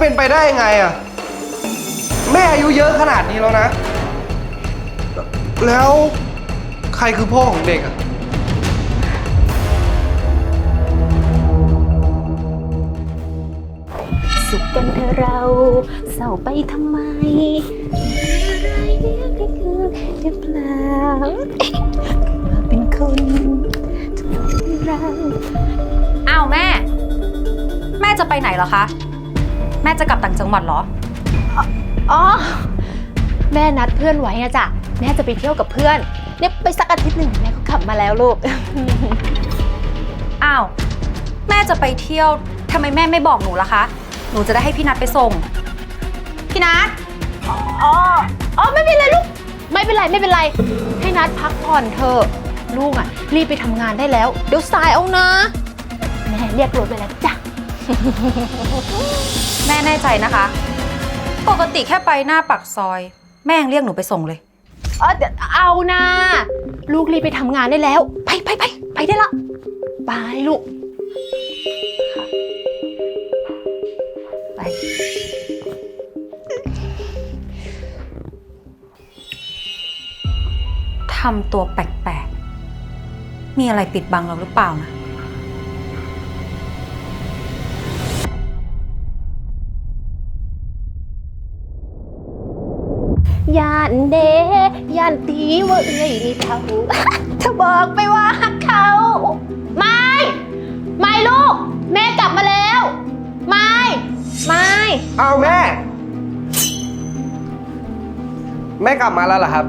จะเป็นไปได้ยังไงอะแม่อายุเยอะขนาดนี้แล้วนะ แล้วใครคือพ่อของเด็กอะสุขกันเถอะเราเศร้าไปทำไมอะไรเรียกให้เกิดหรือเปล่าเอ๊ะมาเป็นคนจะเป็นเราอ้าวแม่ แม่จะไปไหนเหรอคะ แม่จะกลับต่างจังหวัดเหรอ อ๋อ แม่นัดเพื่อนไว้นะจ๊ะ แม่จะไปเที่ยวกับเพื่อน เนี่ยไปสักอาทิตย์หนึ่งแม่ก็กลับมาแล้วลูก อ้าว แม่จะไปเที่ยวทำไมแม่ไม่บอกหนูล่ะคะ หนูจะได้ให้พี่นัดไปส่ง พี่นัดอ๋อ อ๋อไม่เป็นไรลูก ไม่เป็นไรไม่เป็นไร ให้นัดพักผ่อนเถอะ ลูกอะ รีบไปทำงานได้แล้ว เดี๋ยวสายเอานะ แม่เรียกรถไปแล้วจ้ะ แม่แน่ใจนะคะ ปกติแค่ไปหน้าปักซอย แม่ยังเรียกหนูไปส่งเลย เออเดี๋ยวเอานะ ลูกรีบไปทำงานได้แล้ว ไปไปไปไปได้ละไปลูก ไปทำตัวแปลกๆ มีอะไรปิดบังเราหรือเปล่านะ นเดย่านตีว่าเอ้ยนี่เขาจะบอกไปว่าหักเขา ไม่ไม่ลูก แม่กลับมาแล้ว ไม่ไม่เอาแม่ แม่กลับมาแล้วเหรอครับ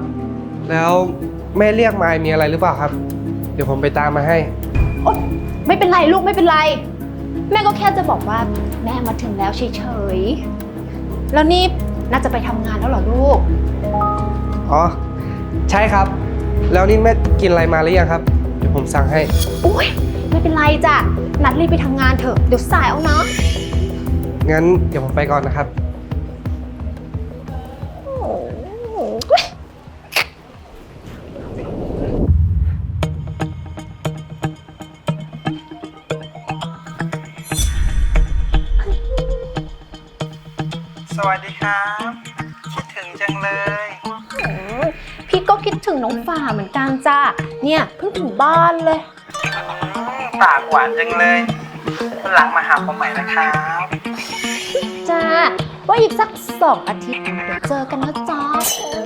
แล้วแม่เรียกมายมีอะไรหรือเปล่าครับ เดี๋ยวผมไปตามมาให้ โอ๊ยไม่เป็นไรลูกไม่เป็นไร แม่ก็แค่จะบอกว่าแม่มาถึงแล้วเฉยๆแล้วนี่ น่าจะไปทำงานแล้วเหรอลูก อ๋อ ใช่ครับ แล้วนี่แม่กินอะไรมาหรือยังครับ เดี๋ยวผมสั่งให้ อุ้ยไม่เป็นไรจ้ะ นัดรีบไปทำงานเถอะ เดี๋ยวสายเอาเนาะงั้นเดี๋ยวผมไปก่อนนะครับ โอ้โห ถึงน้องฝ่าเหมือนกันจ้ะเนี่ยเพิ่งถึงบ้านเลย ปากหวานจังเลยวันหลังมาหาผมใหม่นะครับ จ้าว่าอีกสักสองอาทิตย์เดี๋ยวเจอกันนะจ๊ะ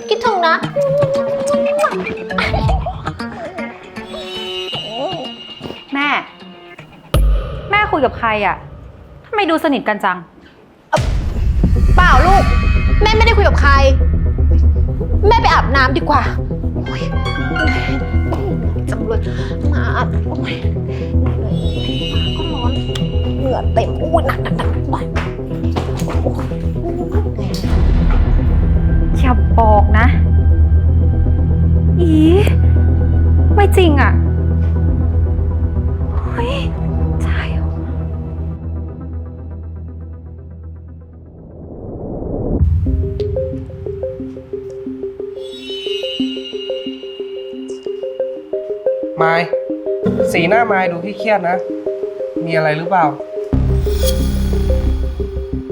คิดถึงนะ แม่ แม่คุยกับใครอะ่ะทำไมดูสนิทกันจัง เปล่าลูก แม่ไม่ได้คุยกับใคร แม่ไปอาบน้ำดีกว่าโอ๊ ยจำเลยมาโอ้ยก็ร้อนเหงื่อเต็มอู้หนักหนักหนักไปอย่าบอกนะ อี ไม่จริงอะ่ ไม้สีหน้าไม้ดูเครียดๆนะ มีอะไรหรือเปล่า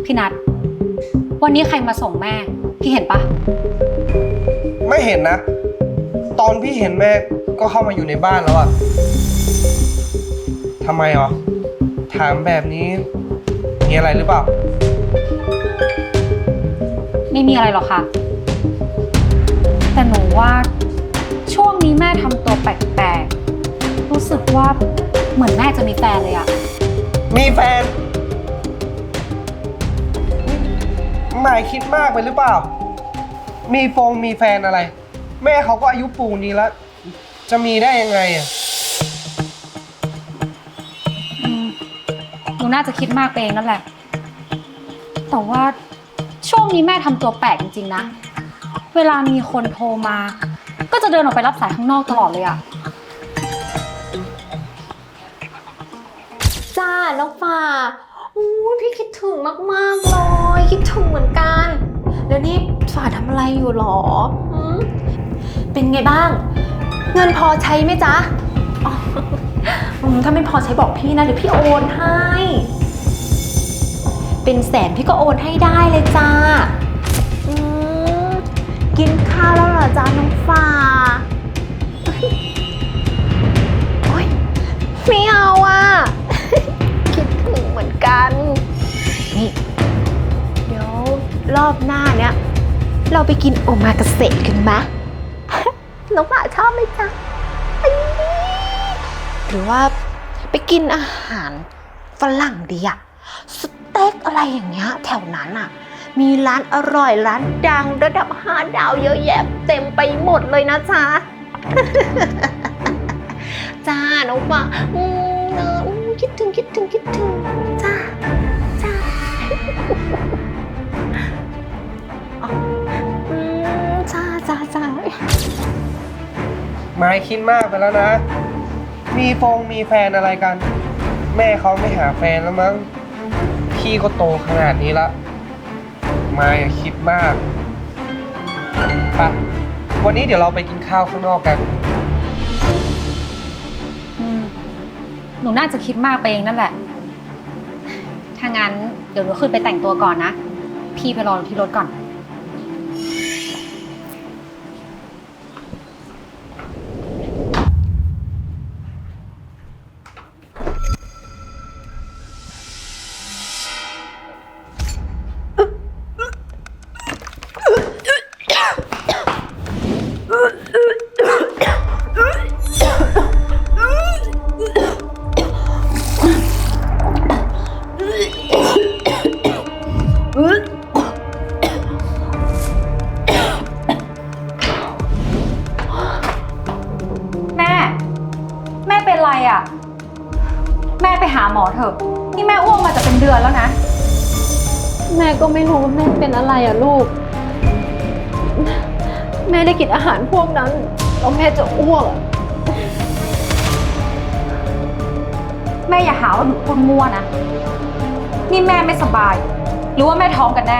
พี่นัทวันนี้ใครมาส่งแม่ พี่เห็นปะไม่เห็นนะ ตอนพี่เห็นแม่ก็เข้ามาอยู่ในบ้านแล้วอะทำไมอ๋อถามแบบนี้ มีอะไรหรือเปล่า ไม่มีอะไรหรอกค่ะ แต่หนูว่าช่วงนี้แม่ทำตัวแปลกๆ รู้สึกว่าเหมือนแม่จะมีแฟนเลยอะมีแฟนหมายคิดมากไปหรือเปล่า มีฟงมีแฟนอะไร แม่เขาก็อายุปูนนี้แล้ว จะมีได้ยังไงอะอืมหนูน่าจะคิดมากไปเองนั่นแหละ แต่ว่าช่วงนี้แม่ทำตัวแปลกจริงๆนะ เวลามีคนโทรมา ก็จะเดินออกไปรับสายข้างนอกตลอดเลยอะ น้องฝ่าอู้ยพี่คิดถึงมากๆเลย คิดถึงเหมือนกัน แล้วนี่ฝ่าทำอะไรอยู่หรอหืมเป็นไงบ้าง เงินพอใช้ไหมจ๊ะอ๋ออืมถ้าไม่พอใช้บอกพี่นะเดี๋ยวพี่โอนให้ เป็นแสนพี่ก็โอนให้ได้เลยจ้าอืมกินข้าวแล้วเหรอจ้าน้องฟ้าโอ๊ยไม่เอาอะ กันนี่เดี๋ยวรอบหน้าเนี้ยเราไปกินโอมากาเสะกันไหมน้องฟ้าชอบไหมจ๊ะอันนี้หรือว่าไปกินอาหารฝรั่งดีอะสเต็กอะไรอย่างเงี้ยแถวนั้นอะมีร้านอร่อยร้านดังระดับห้าดาวเยอะแยะเต็มไปหมดเลยนะจ๊ะจ้าน้องฟ้าอืมเนอะอืมคิดถึงคิดถึงคิดถึง ไม้คิดมากไปแล้วนะ มีฟงมีแฟนอะไรกัน แม่เขาไม่หาแฟนแล้วมั้ง พี่ก็โตขนาดนี้ละไม้อะคิดมากไปะวันนี้เดี๋ยวเราไปกินข้าวข้างนอกกัน อืมหนูน่าจะคิดมากไปเองนั่นแหละ ถ้างั้นเดี๋ยวหนูขึ้นไปแต่งตัวก่อนนะ พี่ไปรอที่รถก่อน นเดือนแล้วนะ แม่ก็ไม่รู้ว่าแม่เป็นอะไรอะลูก แม่ได้กินอาหารพวกนั้นแล้วแม่จะอ้วกอะแม่อย่าหาว่าหนูพูดมั่วนะ นี่แม่ไม่สบาย หรือว่าแม่ท้องกันแน่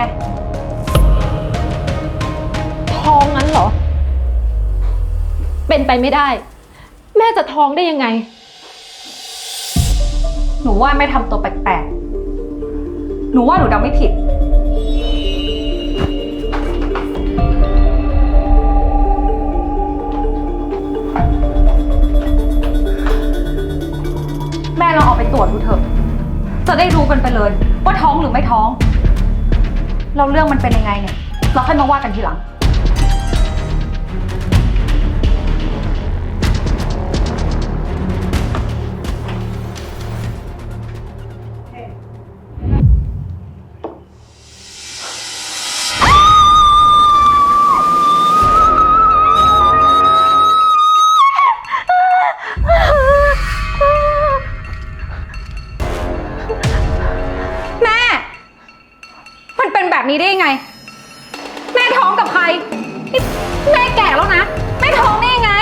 ท้องงั้นเหรอ เป็นไปไม่ได้ แม่จะท้องได้ยังไง หนูว่าแม่ทำตัวแปลกๆ หนูว่าหนูเดาไม่ผิด แม่ลองเอาไปตรวจดูเถอะ จะได้รู้กันไปเลย ว่าท้องหรือไม่ท้อง เราเรื่องมันเป็นยังไงเนี่ย เราค่อยมาว่ากันทีหลัง แบบนี้ได้ยังไง แม่ท้องกับใครนี่แม่แก่แล้วนะ แม่ท้องได้ยังไง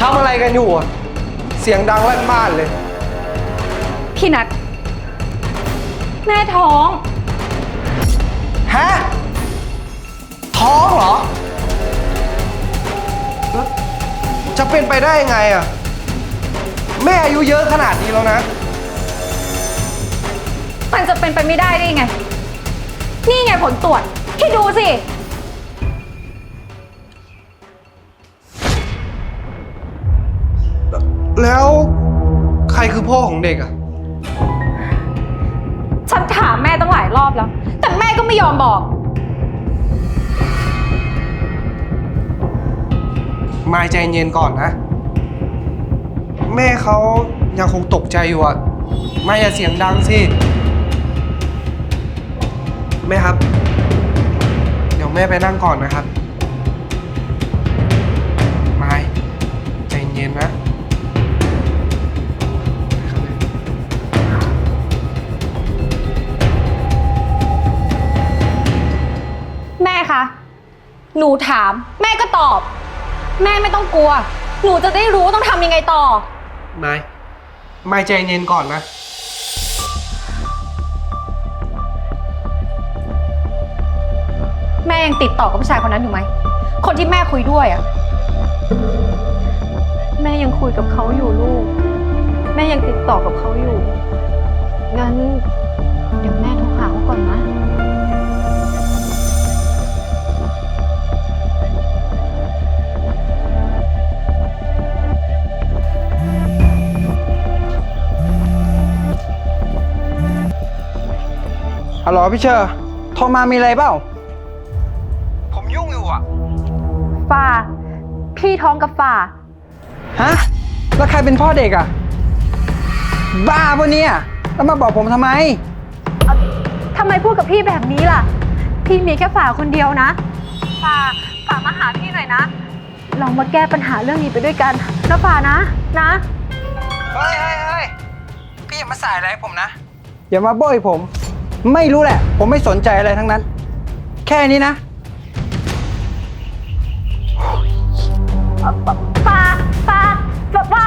ทำอะไรกันอยู่อะเสียงดังลั่นบ้านเลย พี่นัทแม่ท้อง ฮะ ท้องเหรอแล้วจะเป็นไปได้ยังไงอะแม่อายุเยอะขนาดนี้แล้วนะ มันจะเป็นไปไม่ได้ได้ยังไง นี่ไงผลตรวจที่ดูสิ แล้วใครคือพ่อของเด็กอะฉันถามแม่ตั้งหลายรอบแล้ว แต่แม่ก็ไม่ยอมบอก มายใจเย็นก่อนนะ แม่เขายังคงตกใจอยู่อะมายอย่าเสียงดังสิ แม่ครับ เดี๋ยวแม่ไปนั่งก่อนนะครับมายใจเย็นนะนะครับแม่แม่คะ หนูถาม แม่ก็ตอบ แม่ไม่ต้องกลัว หนูจะได้รู้ว่าต้องทำยังไงต่อมายมายใจเย็นก่อนนะ แม่ยังติดต่อกับผู้ชายคนนั้นอยู่ไหม คนที่แม่คุยด้วยอะแม่ยังคุยกับเขาอยู่ลูก แม่ยังติดต่อกับเขาอยู่ งั้น เดี๋ยวแม่โทรหาเขาก่อนนะ ฮัลโหลพี่เชอร์โทรมามีอะไรเปล่า ฝ่า พี่ท้องกับฝ่า ฮะ แล้วใครเป็นพ่อเด็กอะ บ้าปะเนี่ย แล้วมาบอกผมทำไม ทำไมพูดกับพี่แบบนี้ล่ะ พี่มีแค่ฝ่าคนเดียวนะ ฝ่า ฝ่ามาหาพี่หน่อยนะ ลองมาแก้ปัญหาเรื่องนี้ไปด้วยกันนะฝ่านะ นะ เฮ้ยเฮ้ยเฮ้ยพี่อย่ามาสายอะไรผมนะ อย่ามาโบยผม ไม่รู้แหละ ผมไม่สนใจอะไรทั้งนั้น แค่นี้นะ ฝ่าฝ่าฝ่าฝ่า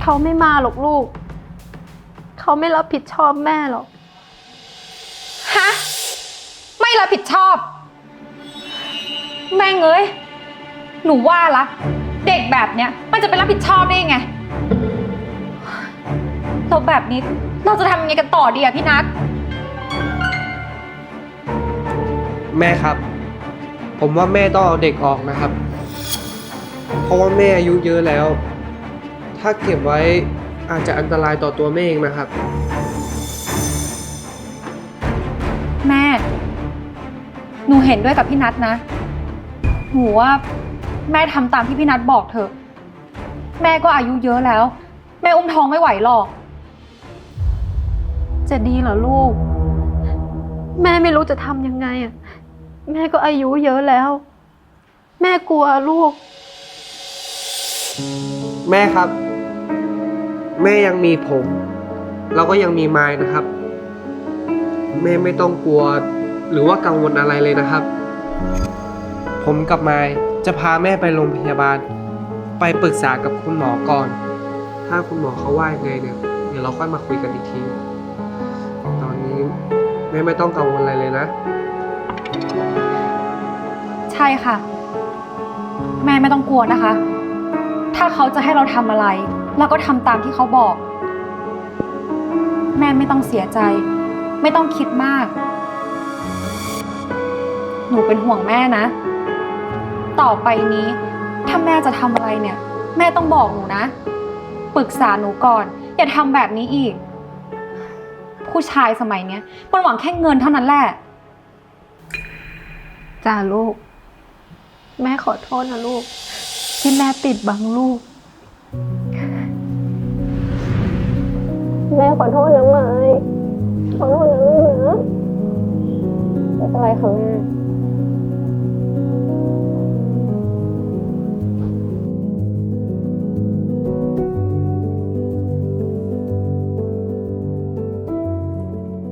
เขาไม่มาหรอกลูก เขาไม่รับผิดชอบแม่หรอก ฮะ ไม่รับผิดชอบ แม่งเอ้ย หนูว่าละ เด็กแบบเนี้ยมันจะไปรับผิดชอบได้ยังไงเราแบบนี้เราจะทำยังไงกันต่อดีอะพี่นัท แม่ครับ ผมว่าแม่ต้องเอาเด็กออกนะครับ เพราะว่าแม่อายุเยอะแล้ว ถ้าเก็บไว้อาจจะอันตรายต่อตัวแม่เองนะครับ แม่ หนูเห็นด้วยกับพี่นัทนะ หนูว่าแม่ทำตามที่พี่นัทบอกเถอะ แม่ก็อายุเยอะแล้ว แม่อุ้มท้องไม่ไหวหรอก จะดีเหรอลูก แม่ไม่รู้จะทำยังไงอะ แม่ก็อายุเยอะแล้ว แม่กลัวลูก แม่ครับ แม่ยังมีผมแล้วก็ยังมีไม้นะครับ แม่ไม่ต้องกลัว หรือว่ากังวลอะไรเลยนะครับ ผมกับไม้จะพาแม่ไปโรงพยาบาล ไปปรึกษากับคุณหมอก่อน ถ้าคุณหมอเขาว่ายังไงเนี่ย เดี๋ยวเราค่อยมาคุยกันอีกที ตอนนี้แม่ไม่ต้องกังวลอะไรเลยนะ ใช่ค่ะ แม่ไม่ต้องกลัวนะคะ ถ้าเขาจะให้เราทำอะไร เราก็ทำตามที่เขาบอก แม่ไม่ต้องเสียใจ ไม่ต้องคิดมาก หนูเป็นห่วงแม่นะ ต่อไปนี้ ถ้าแม่จะทำอะไรเนี่ย แม่ต้องบอกหนูนะ ปรึกษาหนูก่อน อย่าทำแบบนี้อีก ผู้ชายสมัยเนี้ยมันหวังแค่เงินเท่านั้นแหละ จ้าลูก แม่ขอโทษนะลูก ที่แม่ปิดบังลูก แม่ขอโทษนะไม้ขอโทษนะลูกนะไม่เป็นไรค่ะแม่